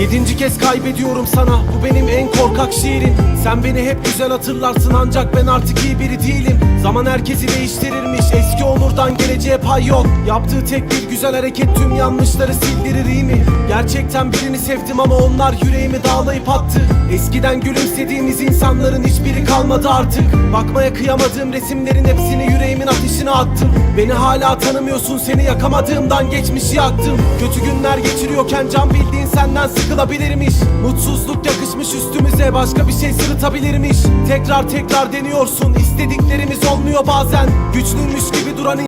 Yedinci kez kaybediyorum sana. Bu benim en korkak şiirim. Sen beni hep güzel hatırlarsın Ancak ben artık iyi biri değilim. Zaman herkesi değiştirirmiş. Eski Onur'dan geleceğe pay yok. Yaptığı tek bir güzel hareket Tüm yanlışları sildirir iyi mi? Gerçekten birini sevdim ama onlar yüreğimi dağlayıp attı Eskiden gülümsediğimiz insanların hiçbiri kalmadı artık. Bakmaya kıyamadığım resimlerin hepsini yüreğimin ateşine attım. Beni hala tanımıyorsun seni yakamadığımdan geçmişi yaktım. Kötü günler geçiriyorken can bildiğin senden sıkılabilirmiş. Mutsuzluk yakışmış üstümüze başka bir şey sırıtabilirmiş. Tekrar tekrar deniyorsun istediklerimiz olmuyor bazen. Güçlüymüş gibi duran